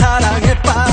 사랑에 빠